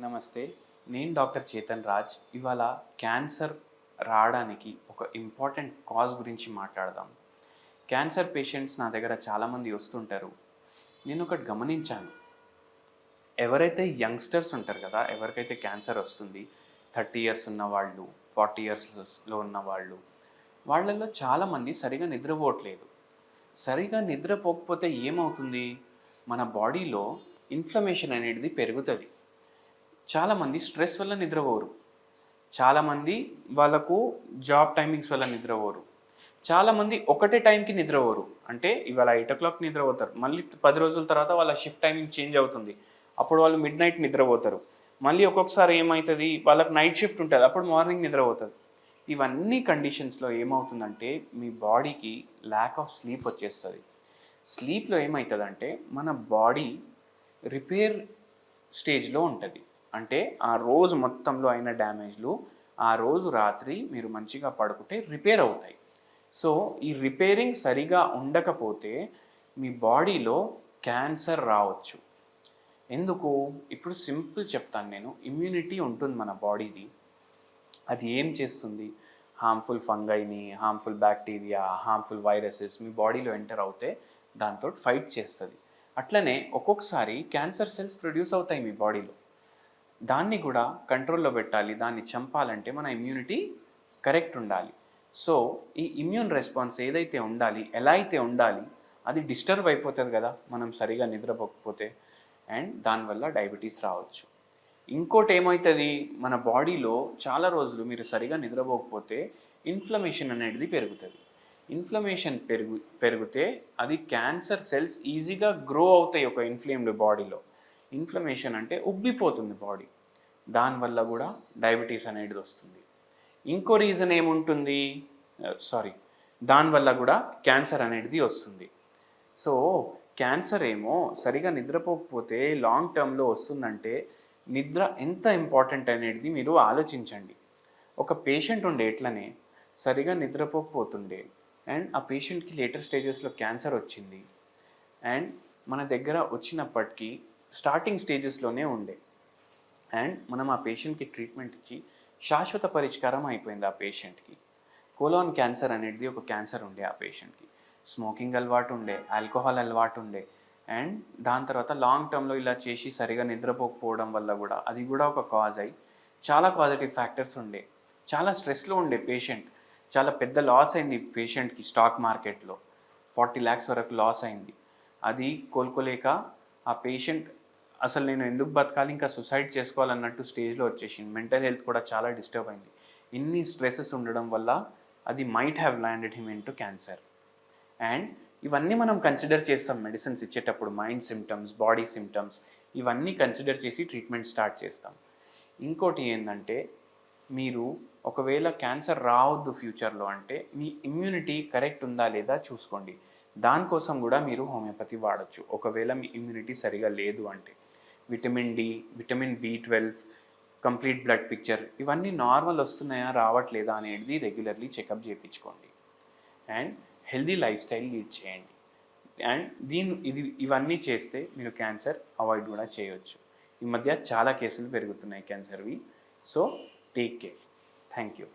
నమస్తే నేను డాక్టర్ చేతన్ రాజ్. ఇవాళ క్యాన్సర్ రావడానికి ఒక ఇంపార్టెంట్ కాజ్ గురించి మాట్లాడదాం. క్యాన్సర్ పేషెంట్స్ నా దగ్గర చాలామంది వస్తుంటారు. నేను ఒకటి గమనించాను. ఎవరైతే యంగ్స్టర్స్ ఉంటారు కదా ఎవరికైతే క్యాన్సర్ వస్తుంది థర్టీ ఇయర్స్ ఉన్న వాళ్ళు ఫార్టీ ఇయర్స్లో ఉన్న వాళ్ళు వాళ్ళల్లో చాలామంది సరిగా నిద్రపోవట్లేదు. సరిగా నిద్రపోకపోతే ఏమవుతుంది? మన బాడీలో ఇన్ఫ్లమేషన్ అనేది పెరుగుతుంది. చాలామంది స్ట్రెస్ వల్ల నిద్రపోరు. చాలామంది వాళ్ళకు జాబ్ టైమింగ్స్ వల్ల నిద్రపోరు. చాలామంది ఒకటే టైంకి నిద్రపోరు. అంటే ఇవాళ ఎయిట్ ఓ క్లాక్ నిద్రపోతారు. మళ్ళీ పది రోజుల తర్వాత వాళ్ళ షిఫ్ట్ టైమింగ్ చేంజ్ అవుతుంది. అప్పుడు వాళ్ళు మిడ్ నైట్ నిద్రపోతారు. మళ్ళీ ఒక్కొక్కసారి ఏమవుతుంది వాళ్ళకి నైట్ షిఫ్ట్ ఉంటుంది. అప్పుడు మార్నింగ్ నిద్రపోతుంది ఇవన్నీ కండిషన్స్లో ఏమవుతుందంటే మీ బాడీకి ల్యాక్ ఆఫ్ స్లీప్ వచ్చేస్తుంది. స్లీప్లో ఏమవుతుందంటే మన బాడీ రిపేర్ స్టేజ్లో ఉంటుంది. అంటే ఆ రోజు మొత్తంలో అయిన డ్యామేజ్లు ఆ రోజు రాత్రి మీరు మంచిగా పడుకుంటే రిపేర్ అవుతాయి. సో ఈ రిపేరింగ్ సరిగా ఉండకపోతే మీ బాడీలో క్యాన్సర్ రావచ్చు. ఎందుకు? ఇప్పుడు సింపుల్ చెప్తాను నేను. ఇమ్యూనిటీ ఉంటుంది మన బాడీది. అది ఏం చేస్తుంది? హార్మ్ఫుల్ ఫంగైని హార్మ్ఫుల్ బ్యాక్టీరియా హార్మ్ఫుల్ వైరసెస్ మీ బాడీలో ఎంటర్ అవుతే దాంతో ఫైట్ చేస్తుంది. అట్లనే ఒక్కొక్కసారి క్యాన్సర్ సెల్స్ ప్రొడ్యూస్ అవుతాయి మీ బాడీలో. దాన్ని కూడా కంట్రోల్లో పెట్టాలి దాన్ని చంపాలంటే మన ఇమ్యూనిటీ కరెక్ట్ ఉండాలి. సో ఈ ఇమ్యూన్ రెస్పాన్స్ ఏదైతే ఉండాలి ఎలా అయితే ఉండాలి అది డిస్టర్బ్ అయిపోతుంది కదా మనం సరిగా నిద్రపోకపోతే. అండ్ దానివల్ల డయాబెటీస్ రావచ్చు. ఇంకోటి ఏమవుతుంది మన బాడీలో చాలా రోజులు మీరు సరిగా నిద్రపోకపోతే ఇన్ఫ్లమేషన్ అనేది పెరుగుతుంది. ఇన్ఫ్లమేషన్ పెరుగు పెరిగితే అది క్యాన్సర్ సెల్స్ ఈజీగా గ్రో అవుతాయి ఒక ఇన్ఫ్లేమ్డ్ బాడీలో ఇన్ఫ్లమేషన్ అంటే ఉబ్బిపోతుంది బాడీ. దానివల్ల కూడా డయాబెటీస్ అనేది వస్తుంది. ఇంకో రీజన్ ఏముంటుంది? సారీ. దానివల్ల కూడా క్యాన్సర్ అనేది వస్తుంది. సో క్యాన్సర్ ఏమో సరిగా నిద్రపోకపోతే లాంగ్ టర్మ్లో వస్తుందంటే నిద్ర ఎంత ఇంపార్టెంట్ అనేది మీరు ఆలోచించండి. ఒక పేషెంట్ ఉండే ఎట్లనే సరిగా నిద్రపోకపోతుండే అండ్ ఆ పేషెంట్కి లేటర్ స్టేజెస్లో క్యాన్సర్ వచ్చింది. అండ్ మన దగ్గర వచ్చినప్పటికీ స్టార్టింగ్ స్టేజెస్లోనే ఉండే. అండ్ మనం ఆ పేషెంట్కి ట్రీట్మెంట్ ఇచ్చి శాశ్వత పరిష్కారం అయిపోయింది ఆ పేషెంట్కి కోలాన్ క్యాన్సర్ అనేది ఒక క్యాన్సర్ ఉండే ఆ పేషెంట్కి స్మోకింగ్ అలవాటు ఉండే ఆల్కహాల్ అలవాటు ఉండే. అండ్ దాని తర్వాత లాంగ్ టర్మ్లో ఇలా చేసి సరిగా నిద్రపోకపోవడం వల్ల కూడా అది కూడా ఒక కాజ్ అయి చాలా పాజిటివ్ ఫ్యాక్టర్స్ ఉండే. చాలా స్ట్రెస్లో ఉండే పేషెంట్ చాలా పెద్ద లాస్ అయింది పేషెంట్కి స్టాక్ మార్కెట్లో ఫార్టీ ల్యాక్స్ వరకు లాస్ అయింది. అది కోలుకోలేక ఆ పేషెంట్ అసలు నేను ఎందుకు బతకాలి? ఇంకా సుసైడ్ చేసుకోవాలన్నట్టు స్టేజ్లో వచ్చేసింది. మెంటల్ హెల్త్ కూడా చాలా డిస్టర్బ్ అయింది. ఇన్ని స్ట్రెసెస్ ఉండడం వల్ల అది might have landed him into cancer and ఇవన్నీ మనం కన్సిడర్ చేస్తాం మెడిసిన్స్ ఇచ్చేటప్పుడు మైండ్ సిమ్టమ్స్ బాడీ సిమ్టమ్స్ ఇవన్నీ కన్సిడర్ చేసి ట్రీట్మెంట్ స్టార్ట్ చేస్తాం. ఇంకోటి ఏంటంటే మీరు ఒకవేళ క్యాన్సర్ రావద్దు ఫ్యూచర్లో అంటే మీ ఇమ్యూనిటీ కరెక్ట్ ఉందా లేదా చూసుకోండి. దానికోసం కూడా మీరు హోమియోపతి వాడచ్చు. ఒకవేళ మీ ఇమ్యూనిటీ సరిగా లేదు అంటే. Vitamin D vitamin B twelve complete blood picture ఇవన్నీ నార్మల్ వస్తున్నాయా రావట్లేదా అనేది రెగ్యులర్లీ చెకప్ చేయించుకోండి. And healthy life style lead చేయండి. అండ్ దీని ఇది ఇవన్నీ చేస్తే మీరు క్యాన్సర్ అవాయిడ్ కూడా చేయొచ్చు. ఈ మధ్య చాలా కేసులు పెరుగుతున్నాయి క్యాన్సర్వి so take care thank you